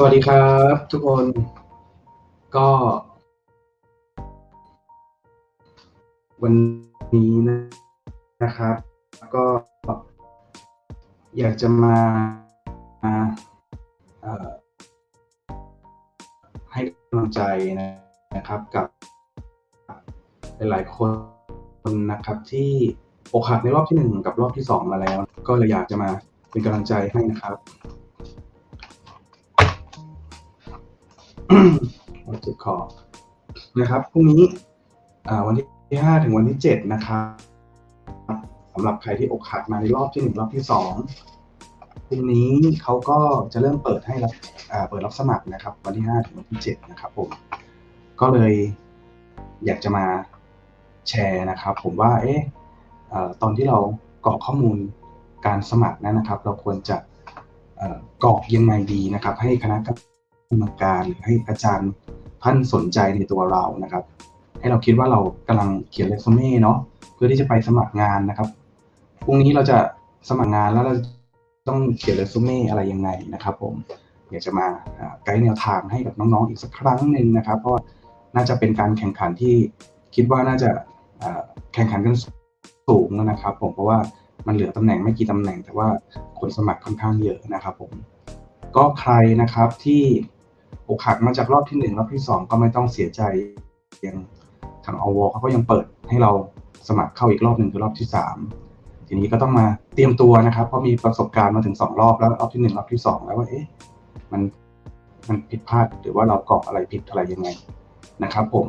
สวัสดีครับทุกคนก็ วันนี้นะนะครับ ก็อยากจะมาให้กำลังใจนะครับกับ หลายๆคนนะครับ ที่อกหักในรอบที่หนึ่งกับรอบที่สองมาแล้ว ก็เลยอยากจะมาเป็นกำลังใจให้นะครับ วันจุดคอนะครับพรุ่งนี้วันที่ห้าถึงวันที่เจ็ดนะครับสำหรับใครที่อกหักมาในรอบที่หนึ่งรอบที่สองพรุ่งนี้เขาก็จะเริ่มเปิดให้รับเปิดรับสมัครนะครับ วันที่ห้าถึงวันที่เจ็ดนะครับผมก็เลยอยากจะมาแชร์นะครับ ผมว่าเอ๊ะตอนที่เรากรอกข้อมูลการสมัครนั้นนะครับ เราควรจะกรอกยังไงดีนะครับ ให้คณะกรรม การหรือให้อาจารย์ท่านสนใจในตัวเรานะครับ ให้เราคิดว่าเรากำลังเขียนเรซูเม่เนาะเพื่อที่จะไปสมัครงานนะครับพรุ่งนี้เราจะสมัครงานแล้วเราต้องเขียนเรซูเม่อะไรยังไงนะครับ ผมอยากจะมาไกด์แนวทางให้กับน้องๆอีกสักครั้งหนึ่งนะครับ เพราะว่าน่าจะเป็นการแข่งขันที่คิดว่าน่าจะแข่งขันกันสูงนะครับ ผมเพราะว่ามันเหลือตำแหน่งไม่กี่ตำแหน่ง แต่ว่าคนสมัครค่อนข้างเยอะนะครับ ผมก็ใครนะครับที่ อกหักมาจากรอบที่หนึ่งรอบที่สองก็ไม่ต้องเสียใจยังทางอวเขาก็ยังเปิดให้เราสมัครเข้าอีกรอบหนึ่งคือรอบที่สามทีนี้ก็ต้องมาเตรียมตัวนะครับเพราะมีประสบการณ์มาถึงสองรอบแล้วรอบที่หนึ่งรอบที่สองแล้วว่าเอ๊ะมันมันผิดพลาดหรือว่าเรากรอกอะไรผิดอะไรยังไงนะครับ ผม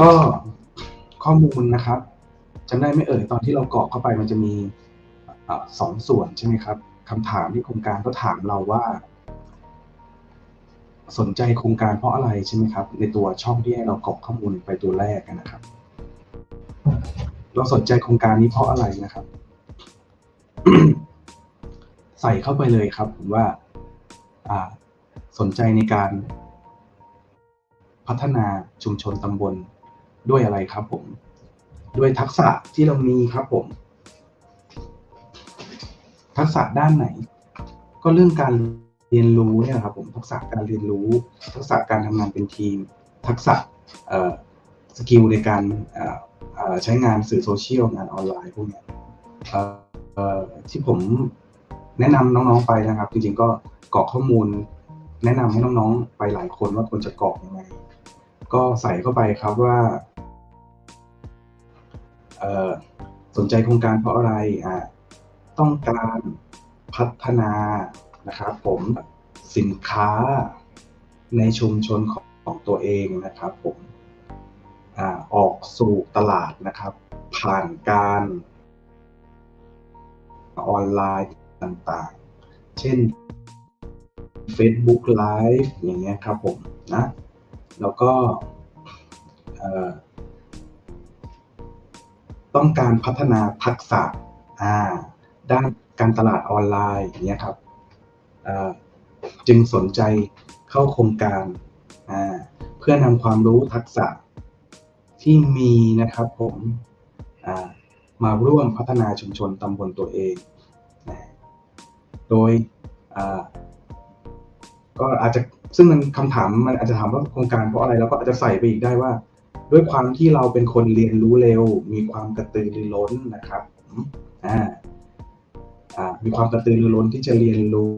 ก็ข้อมูลนะครับจำได้ไม่เอ่ยตอนที่เรากรอกเข้าไปมันจะมีอสองส่วนใช่ไหมครับคำถามที่โครงการก็ถามเราว่า สนใจโครงการเพราะอะไรใช่ไหมครับ ในตัวช่องที่ให้เรากรอกข้อมูลไปตัวแรกนะครับ เราสนใจโครงการนี้เพราะอะไรนะครับ ใส่เข้าไปเลยครับ ผมว่าอ่าสนใจในการ พัฒนาชุมชนตำบลด้วยอะไรครับผม ด้วยทักษะที่เรามีครับผม ทักษะด้านไหน ก็เรื่องการ เรียนรู้เนี่ยครับผมทักษะการเรียนรู้ ทักษะการทำงานเป็นทีม ทักษะสกิลในการใช้งานสื่อโซเชียลงานออนไลน์พวกนี้ที่ผมแนะนำน้องๆไปนะครับ จริงๆก็กรอกข้อมูล แนะนำให้น้องๆไปหลายคนว่าควรจะกรอกยังไงก็ใส่เข้าไปครับว่าสนใจโครงการเพราะอะไรอ่าต้องการพัฒนา นะครับผมสินค้าในชุมชนของของตัวเองนะครับผมอออกสู่ตลาดนะครับ ผ่านการออนไลน์ต่างๆ เช่น Facebook Live อย่างเงี้ยครับผมนะแล้วก็ต้องการพัฒนาทักษะด้านการตลาดออนไลน์อย่างเงี้ยครับ จึงสนใจเข้าโครงการเพื่อนำความรู้ทักษะที่มีนะครับผมมาร่วมพัฒนาชุมชนตำบลตัวเอง โดยก็อาจจะซึ่งมันคำถามมันอาจจะถามว่าโครงการเพราะอะไรเราก็อาจจะใส่ไปอีกได้ว่า ด้วยความที่เราเป็นคนเรียนรู้เร็ว มีความกระตือรือร้นนะครับมีความกระตือรือร้นที่จะเรียนรู้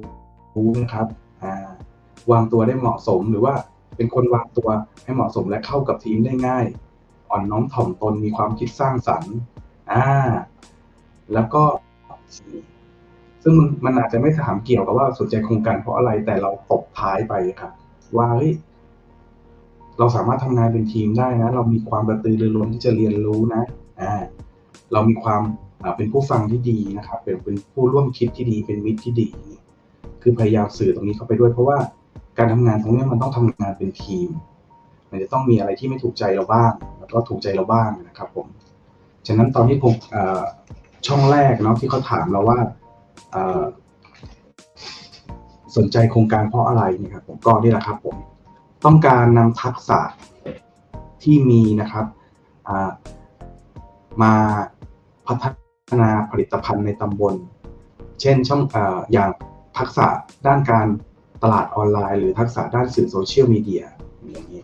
รู้นะครับวางตัวได้เหมาะสมหรือว่าเป็นคนวางตัวให้เหมาะสมและเข้ากับทีมได้ง่าย อ่อนน้อมถ่อมตนมีความคิดสร้างสรรค์อ่าแล้วก็ ซึ่งมันอาจจะไม่ถามเกี่ยวกับว่าสนใจโครงการเพราะอะไรแต่เราตบท้ายไปครับ ว่าเฮ้ยเราสามารถทำงานเป็นทีมได้นะ เรามีความกระตือรือร้นที่จะเรียนรู้นะอ่าเรามีความเป็นผู้ฟังที่ดีนะครับ เป็นเป็นผู้ร่วมคิดที่ดีเป็นมิตรที่ดี คือพยายามสื่อตรงนี้เข้าไปด้วย เพราะว่าการทำงานตรงนี้มันต้องทำงานเป็นทีม มันจะต้องมีอะไรที่ไม่ถูกใจเราบ้าง แล้วก็ถูกใจเราบ้างนะครับผม ฉะนั้นตอนที่ผมช่องแรกเนาะที่เขาถามเราว่าสนใจโครงการเพราะอะไรเนี่ยครับผมก็นี่แหละครับผม ต้องการนำทักษะที่มีนะครับมาพัฒนาผลิตภัณฑ์ในตำบล เช่นช่องออย่าง ทักษะด้านการตลาดออนไลน์ หรือทักษะด้านสื่อโซเชียลมีเดียอย่างนี้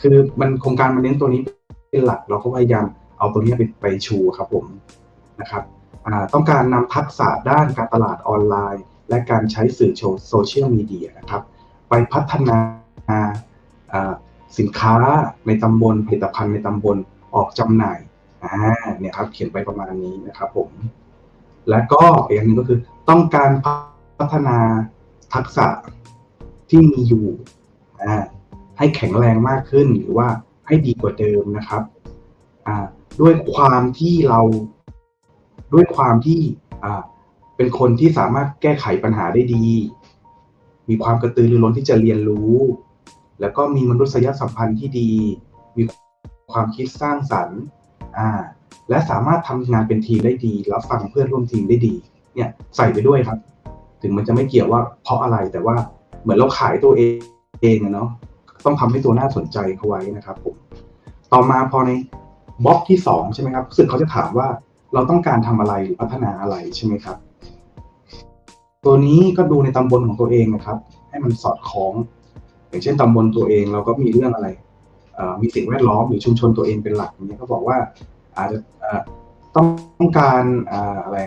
คือมันโครงการมันเน้นตัวนี้เป็นหลักเราก็พยายามเอาตัวนี้ไปไปชูครับผมนะครับต้องการนำทักษะด้านการตลาดออนไลน์ และการใช้สื่อโซเชียลมีเดียนะครับ ไปพัฒนาสินค้าในตำบลผลิตภัณฑ์ในตำบลออกจำหน่ายอ่าเนี่ยครับเขียนไปประมาณนี้นะครับผม และก็อีกอย่างหนึ่งก็คือต้องการ พัฒนาทักษะที่มีอยู่ให้แข็งแรงมากขึ้นหรือว่าให้ดีกว่าเดิมนะครับด้วยความที่เราด้วยความที่เป็นคนที่สามารถแก้ไขปัญหาได้ดี มีความกระตือรือร้นที่จะเรียนรู้ แล้วก็มีมนุษยสัมพันธ์ที่ดี มีความคิดสร้างสรรค์และสามารถทำงานเป็นทีมได้ดี แล้วฟังเพื่อนร่วมทีมได้ดี เนี่ยใส่ไปด้วยครับ ถึงมันจะไม่เกี่ยวว่าเพราะอะไรแต่ว่าเหมือนเราขายตัวเองเองเนาะต้องทำให้ตัวน่าสนใจเขาไว้นะครับผมต่อมาพอในบล็อกที่สองใช่ไหมครับสึกเขาจะถามว่าเราต้องการทำอะไรหรือพัฒนาอะไรใช่ไหมครับ ตัวนี้ก็ดูในตำบลของตัวเองนะครับ ให้มันสอดคล้อง อย่างเช่นตำบลตัวเองเราก็มีเรื่องอะไรมีสิ่งแวดล้อมหรือชุมชนตัวเองเป็นหลักอย่างนี้เขาบอกว่าอาจจะต้องการอะไร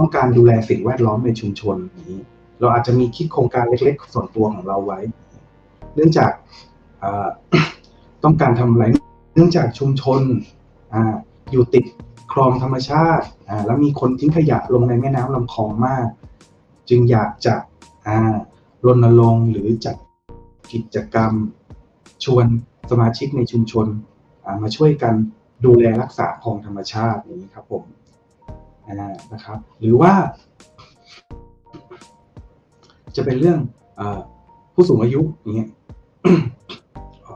ต้องการดูแลสิ่งแวดล้อมในชุมชนนี้ เราอาจจะมีคิดโครงการเล็กๆ ส่วนตัวของเราไว้ เนื่องจากต้องการทำอะไร เนื่องจากชุมชนออยู่ติดคลองธรรมชาติ แล้วมีคนทิ้งขยะลงในแม่น้ำลำคลองมาก จึงอยากจะรณรงค์หรือจัดกิจกรรม ชวนสมาชิกในชุมชนมาช่วยกันดูแลรักษาคลองธรรมชาตินี้ครับผม นะครับ หรือว่า จะเป็นเรื่องอผู้สูงอายุอย่างเงี้ย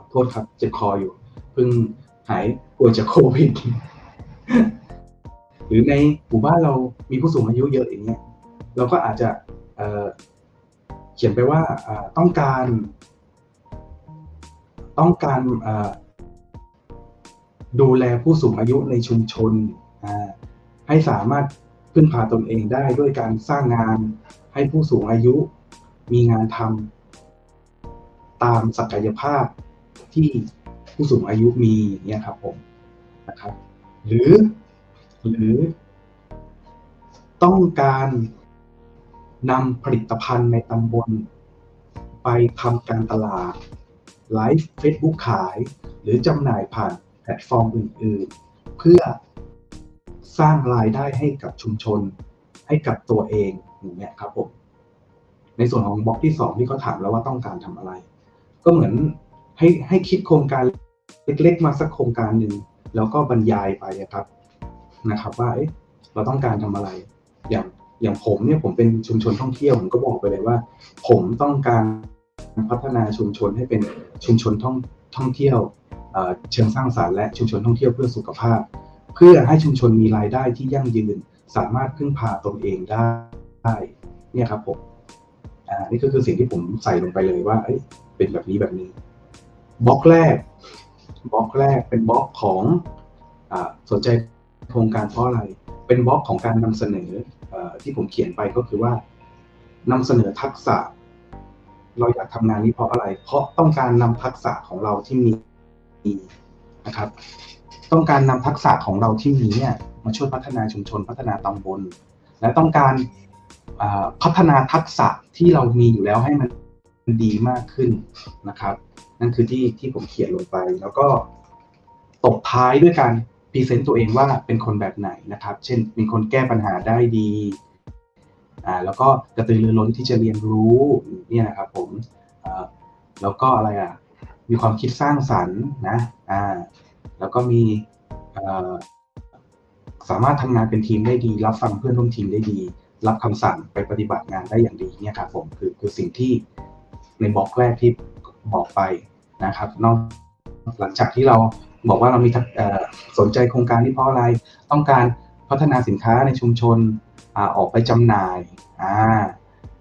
โทษครับเจ็บคออยู่เพิ่งหายป่วยจากโควิดหรือในหมู่บ้านเรามีผู้สูงอายุเยอะอย่างเงี้ยเราก็อาจจะเเขียนไปว่าต้องการ ต้องการดูแลผู้สูงอายุในชุมชน ให้สามารถพึ่งพาตนเองได้ด้วยการสร้างงานให้ผู้สูงอายุมีงานทำตามศักยภาพที่ผู้สูงอายุมีเนี่ยครับผมนะครับ หรือหรือต้องการนำผลิตภัณฑ์ในตำบล ไปทำการตลาดไลฟ์เฟซบุ๊กขาย หรือจำหน่ายผ่านแพลตฟอร์มอื่น ๆ เพื่อ สร้างรายได้ให้กับชุมชน ให้กับตัวเองอย่างเงี้ยครับผมในส่วนของบล็อกที่สองที่เขาถามแล้วว่าต้องการทำอะไร ก็เหมือนให้ให้คิดโครงการเล็กๆมาสักโครงการหนึ่งแล้วก็บรรยายไปครับนะครับ ว่าเเราต้องการทำอะไร อย่างอย่างผมเนี่ยผมเป็นชุมชนท่องเที่ยวผมก็บอกไปเลยว่า ผมต้องการพัฒนาชุมชนให้เป็นชุมชนท่องท่องเที่ยวเชิงสร้างสารรค์และชุมชนท่องเที่ยวเพื่อสุขภาพ เพื่อให้ชุมชนมีรายได้ที่ยั่งยืน สามารถพึ่งพาตนเองได้เนี่ยครับผมอ่านี่ก็คือสิ่งที่ผมใส่ลงไปเลยว่าเอ้ยเป็นแบบนี้แบบนี้บล็อกแรกบล็อกแรกเป็นบล็อกของอสนใจโครงการเพราะอะไร เป็นบล็อกของการนำเสนออที่ผมเขียนไปก็คือว่านำเสนอทักษะ เราอยากทำงานนี้เพราะอะไร เพราะต้องการนำทักษะของเราที่มีนะครับ ต้องการนำทักษะของเราที่มีเนี่ยมาช่วยพัฒนาชุมชนพัฒนาตำบล และต้องการพัฒนาทักษะที่เรามีอยู่แล้วให้มันดีมากขึ้นนะครับ นั่นคือที่ที่ผมเขียนลงไป แล้วก็ตบท้ายด้วยการพรีเซนต์ตัวเองว่าเป็นคนแบบไหนนะครับ เช่นเป็นคนแก้ปัญหาได้ดีอ่าแล้วก็กระตือรือร้นที่จะเรียนรู้เนี่ยนะครับผมแล้วก็อะไรอะมีความคิดสร้างสรรค์นะอ่า แล้วก็มีสามารถทำงานเป็นทีมได้ดี รับฟังเพื่อนร่วมทีมได้ดี รับคำสั่งไปปฏิบัติงานได้อย่างดีเนี่ยครับผมคือคือสิ่งที่ในบล็อกแรกที่บอกไปนะครับนอกหลังจากที่เราบอกว่าเรามีสนใจโครงการนี้เพราะอะไร ต้องการพัฒนาสินค้าในชุมชนอออกไปจำหน่าย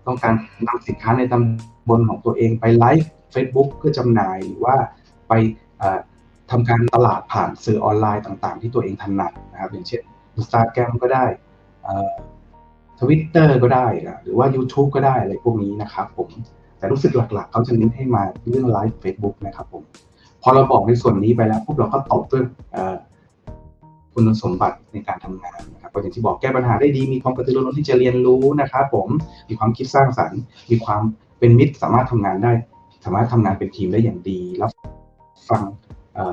ต้องการนำสินค้าในตำบลของตัวเองไปไลฟ์ Facebook เพื่อจำหน่ายหรือว่าไป ทำการตลาดผ่านสื่อออนไลน์ต่าง ๆ ที่ตัวเองถนัดนะครับ อย่างเช่น Instagram ก็ได้ทวิตเตอร์ก็ได้หรือว่า YouTube ก็ได้อะไรพวกนี้นะครับผมแต่รู้สึกหลักๆ เขาจะเน้นให้มาเรื่องไลฟ์ Facebook นะครับผมพอเราบอกในส่วนนี้ไปแล้วปุ๊บเราก็ตบด้วยคุณสมบัติในการทำงานนะครับก็อย่างที่บอกแก้ปัญหาได้ดี มีความกระตือรือร้นที่จะเรียนรู้นะครับผมมีความคิดสร้างสรรค์ มีความเป็นมิตรสามารถทำงานได้ สามารถทำงานเป็นทีมได้อย่างดีรับฟัง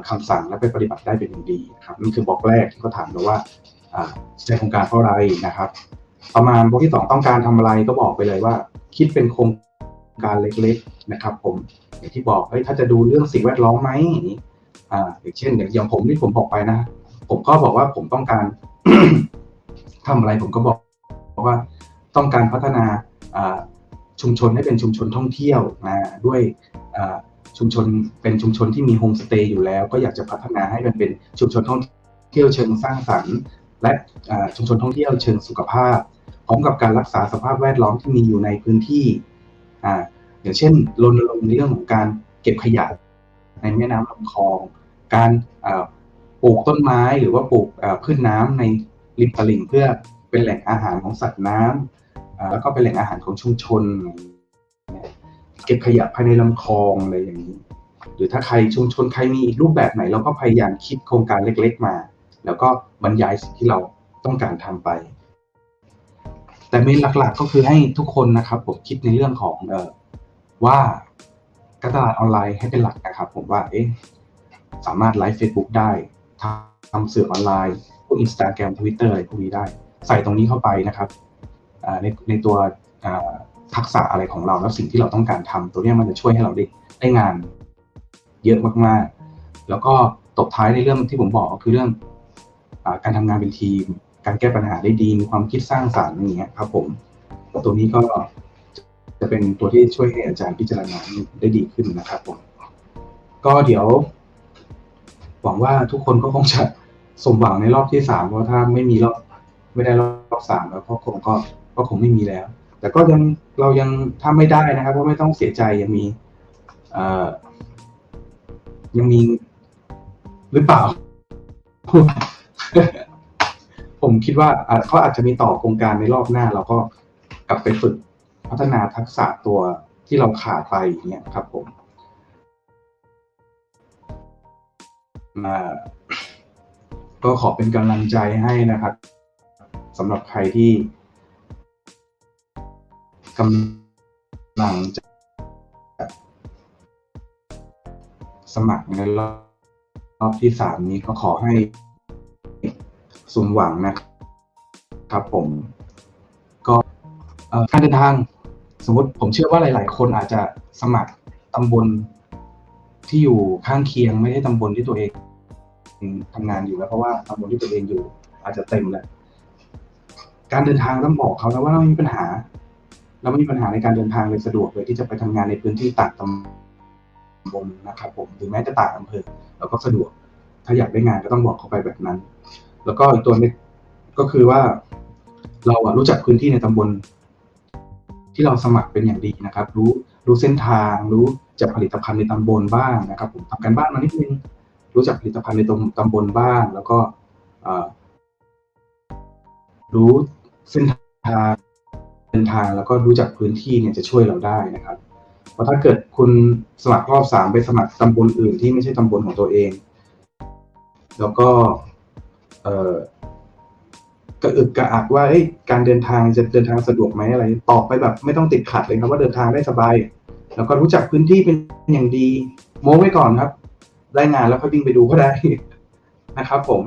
คำสั่งและไปปฏิบัติได้เป็นอย่างดีครับนี่คือบล็อกแรกที่เขาถามเราว่าอ่าใจโครงการเพราะอะไรนะครับ ประมาณบล็อกที่สองต้องการทำอะไรก็บอกไปเลยว่า คิดเป็นโครงการเล็กๆนะครับ ผมอย่างที่บอกเฮ้ยถ้าจะดูเรื่องสิ่งแวดล้อมไหมอย่างนี้อ่าอย่างเช่นอย่างผมที่ผมบอกไปนะ ผมก็บอกว่าผมต้องการทำอะไรผมก็บอกว่าต้องการพัฒนาชุมชนให้เป็นชุมชนท่องเที่ยวนะด้วย ชุมชนเป็นชุมชนที่มีโฮมสเตย์อยู่แล้ว ก็อยากจะพัฒนาให้มันเป็นชุมชนท่องเที่ยวเชิงสร้างสรรค์ และชุมชนท่องเที่ยวเชิงสุขภาพ พร้อมกับการรักษาสภาพแวดล้อมที่มีอยู่ในพื้นที่ออย่างเช่นรณรงค์ในเรื่องของการเก็บขยะในแม่น้ำลำคลอง การปลูกต้นไม้หรือว่าปลูกพืชน้ำในริมตลิ่งเพื่อเป็นแหล่งอาหารของสัตว์น้ำอ่าแล้วก็เป็นแหล่งอาหารของชุมชน เก็บขยะภายในลำคลองอะไรอย่างนี้ หรือถ้าใครชุมชนใครมีอีกรูปแบบไหน เราก็พยายามคิดโครงการเล็ก ๆ มา แล้วก็บรรยายสิ่งที่เราต้องการทำไป แต่เมนหลักๆก็คือให้ทุกคนนะครับผมคิดในเรื่องของเออว่าการตลาดออนไลน์ให้เป็นหลักนะครับ ผมว่าเอ๊ะสามารถไลฟ์ Facebook ได้ทำทำสื่อออนไลน์ พวก Instagram Twitter อะไรพวกนี้ได้ ใส่ตรงนี้เข้าไปนะครับในในตัว ทักษะอะไรของเราแล้วสิ่งที่เราต้องการทำตัวนี้มันจะช่วยให้เราได้ได้งานเยอะมากๆ แล้วก็ตบท้ายในเรื่องที่ผมบอกก็คือเรื่องอการทำงานเป็นทีม การแก้ปัญหาได้ดีมีความคิดสร้างสรรค์อย่างเงี้ยครับ ผมตัวนี้ก็จะเป็นตัวที่ช่วยให้อาจารย์พิจารณาได้ดีขึ้นนะครับผมก็เดี๋ยว หวังว่าทุกคนก็คงจะสมหวังในรอบที่สามเพราะถ้าไม่มีรอบไม่ได้รอบสามแล้วก็คงก็ก็คงไม่มีแล้ว แต่ก็ยังเรายังถ้าไม่ได้นะครับก็ไม่ต้องเสียใจยังมียังมีหรือเปล่า ผมคิดว่าเขาอาจจะมีต่อโครงการในรอบหน้า เราก็กลับไปฝึกพัฒนาทักษะตัวที่เราขาดไปอย่างเงี้ยครับผมอ่าก็ขอเป็นกำลังใจให้นะครับสำหรับใครที่ กำลังจะสมัครในรอบที่สามนี้ก็ขอให้สมหวังนะครับผม ก็การเดินทางสมมติผมเชื่อว่าหลาย ๆ คนอาจจะสมัครตำบลที่อยู่ข้างเคียงไม่ได้ตำบลที่ตัวเองทำงานอยู่แล้วเพราะว่าตำบลที่ตัวเองอยู่ อาจจะเต็มแล้วการเดินทางต้องบอกเขานะว่าเรามีปัญหา เราไม่มีปัญหาในการเดินทางเลยสะดวกเลยที่จะไปทำงานในพื้นที่ต่างตำบลนะครับผมหรือแม้แต่ต่างอำเภอเราก็สะดวก ถ้าอยากได้งานก็ต้องบอกเขาไปแบบนั้น แล้วก็อีกตัวนึงก็คือว่า เราอะรู้จักพื้นที่ในตำบล ที่เราสมัครเป็นอย่างดีนะครับ รู้รู้เส้นทาง รู้จักผลิตภัณฑ์ในตำบลบ้างนะครับ ผมทำการบ้านมานิดนึงรู้จักผลิตภัณฑ์ในตำตำบลบ้าง แล้วก็รู้เส้นทาง เดินทางแล้วก็รู้จักพื้นที่เนี่ยจะช่วยเราได้นะครับ เพราะถ้าเกิดคุณสมัครรอบสามไปสมัครตำบลอื่นที่ไม่ใช่ตำบลของตัวเอง แล้วก็เอ่อกระอึกกระอักว่าเอ้การเดินทางจะเดินทางสะดวกไหมอะไร ตอบไปแบบไม่ต้องติดขัดเลยครับว่าเดินทางได้สบาย แล้วก็รู้จักพื้นที่เป็นอย่างดี โม้ไว้ก่อนครับ ได้งานแล้วค่อยวิ่งไปดูก็ได้นะครับ ผม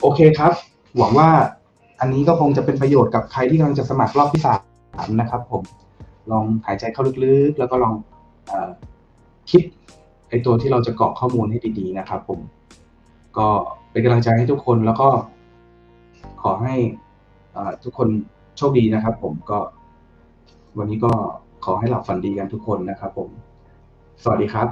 โอเคครับ หวังว่า อันนี้ก็คงจะเป็นประโยชน์กับใครที่กำลังจะสมัครรอบที่สามนะครับ ผมลองหายใจเข้าลึกๆ แล้วก็ลองอคิดไอตัวที่เราจะกรอกข้อมูลให้ดีๆนะครับ ผม ก็เป็นกำลังใจให้ทุกคนแล้วก็ขอให้ทุกคนโชคดีนะครับ ผมก็ วันนี้ก็ขอให้หลับฝันดีกันทุกคนนะครับ ผม สวัสดีครับ